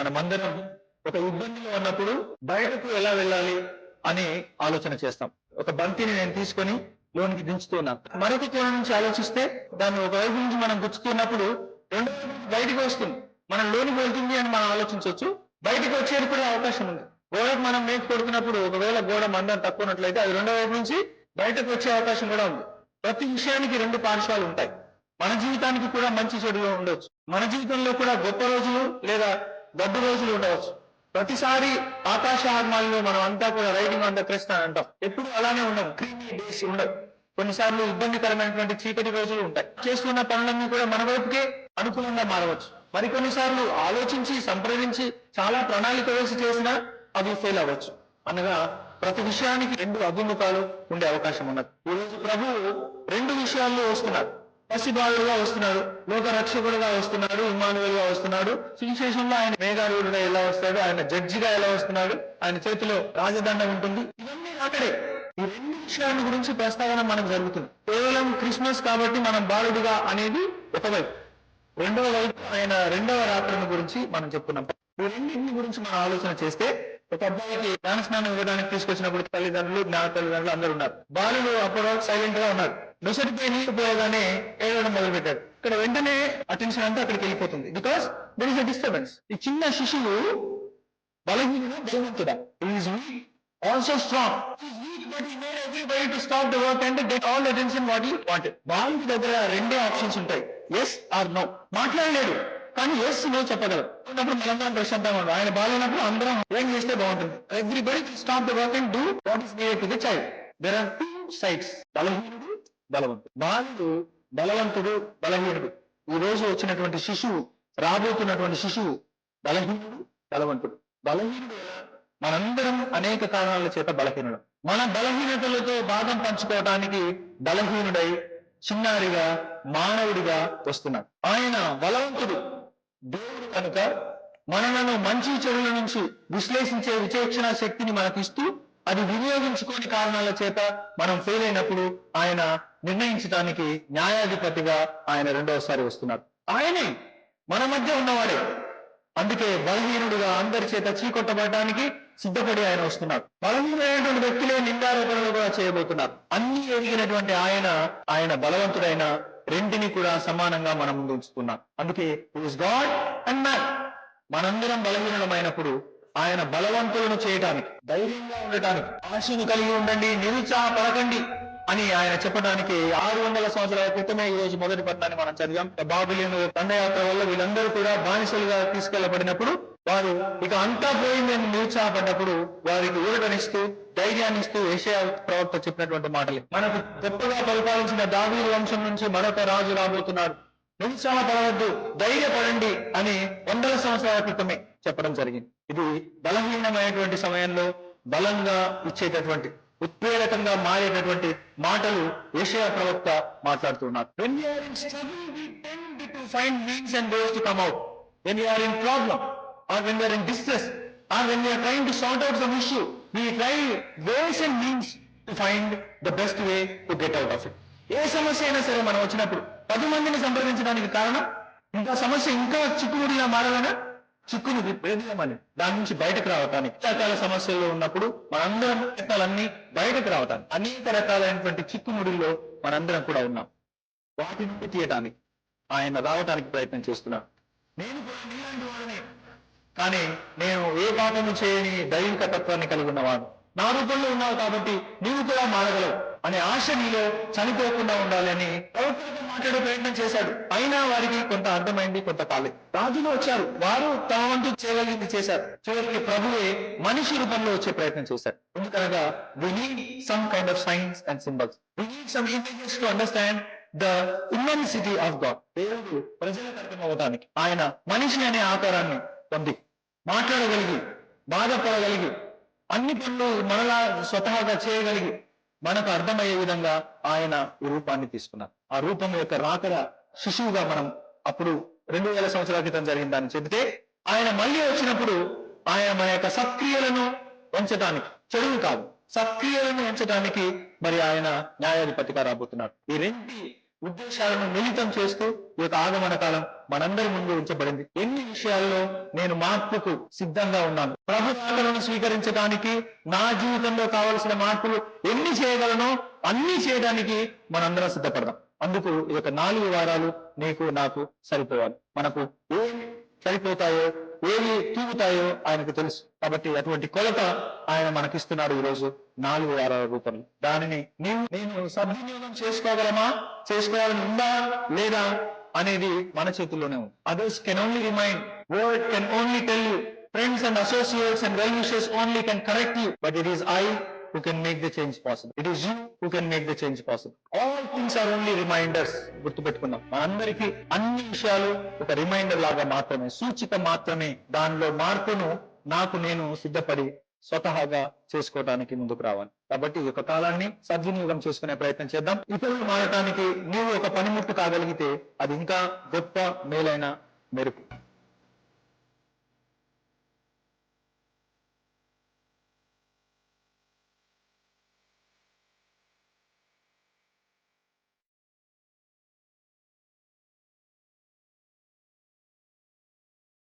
మనమందరం ఒక ఇబ్బందిలో ఉన్నప్పుడు బయటకు ఎలా వెళ్ళాలి అని ఆలోచన చేస్తాం. ఒక బంతిని నేను తీసుకొని లోనికి దించుతున్నాను మరొక కోణం నుంచి ఆలోచిస్తే దాన్ని ఒక వైపు నుంచి మనం గుచ్చుతున్నప్పుడు రెండో బయటకు వస్తుంది. మనం లోనికి వెళ్తుంది అని మనం ఆలోచించవచ్చు. బయటకు వచ్చేది కూడా అవకాశం ఉంది. గోడకు మనం మేకు కొడుతున్నప్పుడు ఒకవేళ గోడ మందం తక్కువ ఉన్నట్లయితే అది రెండో వైపు నుంచి బయటకు వచ్చే అవకాశం కూడా ఉంది. ప్రతి విషయానికి రెండు పార్శ్వాలు ఉంటాయి. మన జీవితానికి కూడా మంచి చెడులో ఉండవచ్చు మన జీవితంలో కూడా గొప్ప రోజులు లేదా గడ్డు రోజులు ఉండవచ్చు. ప్రతిసారి ఆకాశ మనం అంతా కూడా రైడింగ్ ఆన్ ద అని అంటాం. ఎప్పుడు అలానే ఉండవు. క్రీమీ డేస్ ఉండవు. కొన్నిసార్లు ఇబ్బందికరమైనటువంటి చీకటి రోజులు ఉంటాయి. చేస్తున్న పనులన్నీ కూడా మన వైపుకే అనుకూలంగా మారవచ్చు. మరి కొన్నిసార్లు ఆలోచించి సంప్రదించి చాలా ప్రణాళిక వేసి చేసినా అవి ఫెయిల్ అవ్వచ్చు. అనగా ప్రతి విషయానికి రెండు అభిముఖాలు ఉండే అవకాశం ఉన్నది. ఈరోజు రోజు రెండు విషయాల్లో వస్తున్నారు. పసిబాలుగా వస్తున్నాడు లోక రక్షకుడుగా వస్తున్నాడు. ఇమానువేలుగా వస్తున్నాడు సువిశేషంలో ఆయన మేఘాలుడుగా ఎలా వస్తాడు ఆయన జడ్జిగా ఎలా వస్తున్నాడు ఆయన చేతిలో రాజదండం ఉంటుంది. ఇవన్నీ అక్కడే. ఈ రెండు విషయాల గురించి ప్రస్తావన మనకు జరుగుతుంది. కేవలం క్రిస్మస్ కాబట్టి మనం బాలుడుగా అనేది ఒకవైపు రెండవ వైపు ఆయన రెండవ రాత్రిని గురించి మనం చెప్పుకున్నాం. ఈ రెండింటి గురించి మనం ఆలోచన చేస్తే ఒక అబ్బాయికి జ్ఞాన స్నానం ఇవ్వడానికి తీసుకొచ్చినప్పుడు తల్లిదండ్రులు జ్ఞాన తల్లిదండ్రులు అందరూ ఉన్నారు. బాలుడు అప్పుడు సైలెంట్గా ఉన్నారు నొసటిపై నీళ్ళు పోయగానే ఏడవడం మొదలు పెట్టాడు ఇక్కడ వెంటనే అటెన్షన్ అంతా అక్కడికి వెళ్ళిపోతుంది. Because there is a disturbance ఈ చిన్న శిశువు బలహీనుడు బలవంతుడా. Is weak also strong everybody to stop the work and get all attention what you wanted బాలుడి దగ్గర రెండే ఆప్షన్స్ ఉంటాయి. ఎస్ ఆర్ నో మాట్లాడలేడు. కానీ ఎస్ నో చెప్పగలరు ఉన్నప్పుడు మనందరం ప్రశాంతంగా ఉండదు ఆయన బాగాలేనప్పుడు అందరం ఏం చేస్తే బాగుంటుంది? Everybody stop the work and do what is needed to the child there are two sides బలహీనుడు బలవంతుడు. బాలుడు బలవంతుడు బలహీనుడు. ఈ రోజు వచ్చినటువంటి శిశువు రాబోతున్నటువంటి శిశువు బలహీనుడు బలవంతుడు. బలహీనుడు మనందరం అనేక కారణాల చేత బలహీనుడు. మన బలహీనతలతో భాగం పంచుకోవటానికి బలహీనుడై చిన్నారిగా మానవుడిగా వస్తున్నాడు. ఆయన బలవంతుడు. దేవుడు కనుక మనలను మంచి చెడుల నుంచి విశ్లేషించే విచక్షణ శక్తిని మనకిస్తూ అది వినియోగించుకోని కారణాల చేత మనం ఫెయిల్ అయినప్పుడు ఆయన నిర్ణయించడానికి న్యాయాధిపతిగా ఆయన రెండవసారి వస్తున్నారు. ఆయనే మన మధ్య ఉన్నవాడే. అందుకే బలహీనుడిగా అందరి చేత చీకొట్టబడటానికి సిద్ధపడి ఆయన వస్తున్నారు. బలహీనమైనటువంటి వ్యక్తులే నిందారోపణలు కూడా చేయబోతున్నారు. అన్ని ఎదిగినటువంటి ఆయన ఆయన బలవంతుడైన రెంటిని కూడా సమానంగా మనం ముందు ఉంచుతున్నాం అందుకే ఇస్ గాడ్ అండ్ మ్యాన్ మనందరం బలహీనమైనప్పుడు ఆయన బలవంతులను చేయటానికి ధైర్యంగా ఉండటానికి ఆశను కలిగి ఉండండి నిరుత్సాహపడకండి అని ఆయన చెప్పడానికి ఆరు వందల సంవత్సరాల క్రితమే ఈ రోజు మొదటి పట్టణాన్ని మనం చదివాం. బాబులేను దండయాత్ర వల్ల వీళ్ళందరూ కూడా బానిసలుగా తీసుకెళ్ళబడినప్పుడు వారు ఇక అంతా పోయిందని నిరుత్సాహపడ్డప్పుడు వారికి ఊరటనిస్తూ ధైర్యాన్ని ఇస్తూ ఏషయా ప్రవక్త చెప్పినటువంటి మాటలు. మనకు గొప్పగా పరిపాలించిన దావీదు వంశం నుంచి మరొక రాజు రాబోతున్నాడు నిరుత్సాహపడవద్దు ధైర్యపడండి అని వందల సంవత్సరాల క్రితమే చెప్పడం జరిగింది. ఇది బలహీనమైనటువంటి సమయంలో బలంగా ఇచ్చేటటువంటి ఉత్ప్రేరకంగా మారేటటువంటి మాటలు ఏషయా ప్రవక్త మాట్లాడుతున్నారు. When we are in struggle, we tend to find means or when we are in distress, or when we are trying to sort out some issue, we try ways and means to find the best way to get out of it. ఏ సమస్య అయినా సరే మనం వచ్చినప్పుడు పది మందిని సంప్రదించడానికి కారణం ఇంకా సమస్య ఇంకా చిక్కుముడిగా మారాలనా చిక్కును విభేదమని దాని నుంచి బయటకు రావటానికి. రకాల సమస్యల్లో ఉన్నప్పుడు మనందరం ప్రయత్నాలన్నీ బయటకు రావటానికి. అనేక రకాలైనటువంటి చిక్కుముడిల్లో మనందరం కూడా ఉన్నాం. వాటి నుండి తీయటానికి ఆయన రావటానికి ప్రయత్నం చేస్తున్నాడు నేను కూడా నీలాంటి కానీ నేను ఏ పాపము చేయని దైవిక తత్వాన్ని కలిగి ఉన్నవాడు. నా రూపంలో ఉన్నావు కాబట్టి నీవు కూడా మారగలవు అనే ఆశ నీలో చనిపోకుండా ఉండాలని అని ప్రవక్తలతో మాట్లాడే ప్రయత్నం చేశాడు. అయినా వారికి కొంత అర్థమైంది కొంత కాలేదు. రాజులు వచ్చారు. వారు తమ వంతు చేయగలిగింది చేశారు. చివరికి ప్రభువే మనిషి రూపంలో వచ్చే ప్రయత్నం చేశారు ఎందుకనగా we need some kind of signs and symbols we need some images to understand the immensity of God దేవుడు ప్రజలకు అర్థం ఆయన మనిషి అనే ఆకారాన్ని పొంది. మాట్లాడగలిగి బాధపడగలిగి అన్ని పనులు మనలా స్వతహాగా చేయగలిగి మనకు అర్థమయ్యే విధంగా ఆయన ఈ రూపాన్ని తీసుకున్నారు. ఆ రూపం యొక్క రాకడ శిశువుగా మనం అప్పుడు రెండు వేల సంవత్సరాల క్రితం జరిగిందని చెబితే ఆయన మళ్ళీ వచ్చినప్పుడు ఆయన మన యొక్క సక్రియలను ఉంచడానికి చెడువు కాదు సక్రియలను ఉంచడానికి మరి ఆయన న్యాయాధిపతిగా రాబోతున్నాడు. ఈ రెండు ఉద్దేశాలను మిళితం చేస్తూ ఈ యొక్క ఆగమన కాలం మనందరి ముందు ఉంచబడింది. ఎన్ని విషయాల్లో నేను మార్పుకు సిద్ధంగా ఉన్నాను. ప్రభు స్వీకరించడానికి నా జీవితంలో కావలసిన మార్పులు ఎన్ని చేయగలనో అన్ని చేయడానికి మనందరం సిద్ధపడదాం. అందుకు ఈ యొక్క నాలుగు వారాలు నీకు నాకు సరిపోవాలి. మనకు ఏం సరిపోతాయో ఏవి తూగుతాయో ఆయనకు తెలుసు. కాబట్టి అటువంటి కొలత ఆయన మనకిస్తున్నాడు ఈ రోజు నాలుగు వారాల రూపంలో. దానిని నీవు నేను సద్వినియోగం చేసుకోగలమా? చేసుకోవాలని ఉందా లేదా అనేది మన చేతుల్లోనే ఉంది. Others can only remind word can only tell you friends and associates and well wishes only can correct you but it is I who can make the change possible. It is you who can make the change possible. All things are only reminders. గుర్తుపెట్టుకుందాం మనందరికీ అన్ని విషయాలు ఒక reminder లాగా మాత్రమే సూచిక మాత్రమే దానిలో మార్పును నాకు నేను సిద్ధపడి స్వతహాగా చేసుకోవడానికి ముందుకు రావాలి కాబట్టి ఈ యొక్క కాలాన్ని సద్వినియోగం చేసుకునే ప్రయత్నం చేద్దాం ఇతరులు మారటానికి నీవు ఒక పనిముట్టు కాగలిగితే అది ఇంకా గొప్ప మేలైన మెరుపు